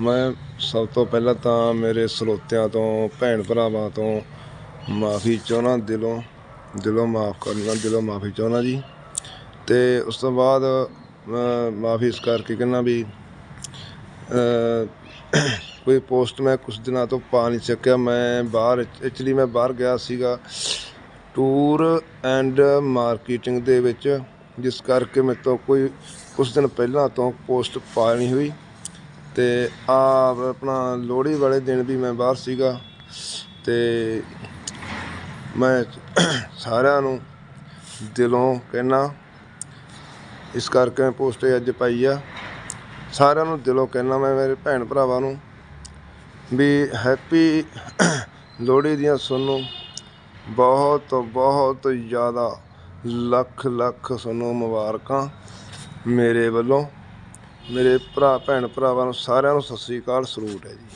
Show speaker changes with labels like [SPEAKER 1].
[SPEAKER 1] ਮੈਂ ਸਭ ਤੋਂ ਪਹਿਲਾਂ ਤਾਂ ਮੇਰੇ ਸਰੋਤਿਆਂ ਤੋਂ, ਭੈਣ ਭਰਾਵਾਂ ਤੋਂ ਮਾਫੀ ਚਾਹੁੰਦਾ ਦਿਲੋਂ ਦਿਲੋਂ ਮਾਫ ਕਰਨਾ, ਦਿਲੋਂ ਮਾਫੀ ਚਾਹੁੰਦਾ ਜੀ। ਅਤੇ ਉਸ ਤੋਂ ਬਾਅਦ ਮਾਫੀ ਇਸ ਕਰਕੇ ਕਹਿੰਦਾ ਵੀ ਕੋਈ ਪੋਸਟ ਮੈਂ ਕੁਝ ਦਿਨਾਂ ਤੋਂ ਪਾ ਨਹੀਂ ਸਕਿਆ। ਮੈਂ ਬਾਹਰ ਐਕਚੁਅਲੀ ਮੈਂ ਬਾਹਰ ਗਿਆ ਸੀਗਾ ਟੂਰ ਐਂਡ ਮਾਰਕੀਟਿੰਗ ਦੇ ਵਿੱਚ, ਜਿਸ ਕਰਕੇ ਮੇਰੇ ਤੋਂ ਕੋਈ ਕੁਝ ਦਿਨ ਪਹਿਲਾਂ ਤੋਂ ਪੋਸਟ ਪਾ ਨਹੀਂ ਹੋਈ। ਤੇ ਆ ਆਪਣਾ ਲੋਹੜੀ ਵਾਲੇ ਦਿਨ ਵੀ ਮੈਂ ਬਾਹਰ ਸੀਗਾ ਅਤੇ ਮੈਂ ਸਾਰਿਆਂ ਨੂੰ ਦਿਲੋਂ ਕਹਿੰਦਾ ਇਸ ਕਰਕੇ ਮੈਂ ਪੋਸਟ ਅੱਜ ਪਾਈ ਆ। ਸਾਰਿਆਂ ਨੂੰ ਦਿਲੋਂ ਕਹਿੰਦਾ ਮੈਂ ਮੇਰੇ ਭੈਣ ਭਰਾਵਾਂ ਨੂੰ ਵੀ ਹੈਪੀ ਲੋਹੜੀ ਦੀਆਂ ਤੁਹਾਨੂੰ ਬਹੁਤ ਬਹੁਤ ਜ਼ਿਆਦਾ ਲੱਖ ਲੱਖ ਤੁਹਾਨੂੰ ਮੁਬਾਰਕਾਂ ਮੇਰੇ ਵੱਲੋਂ। ਮੇਰੇ ਭਰਾ ਭੈਣ ਭਰਾਵਾਂ ਨੂੰ ਸਾਰਿਆਂ ਨੂੰ ਸਤਿ ਸ੍ਰੀ ਅਕਾਲ ਸਲੂਟ ਹੈ ਜੀ।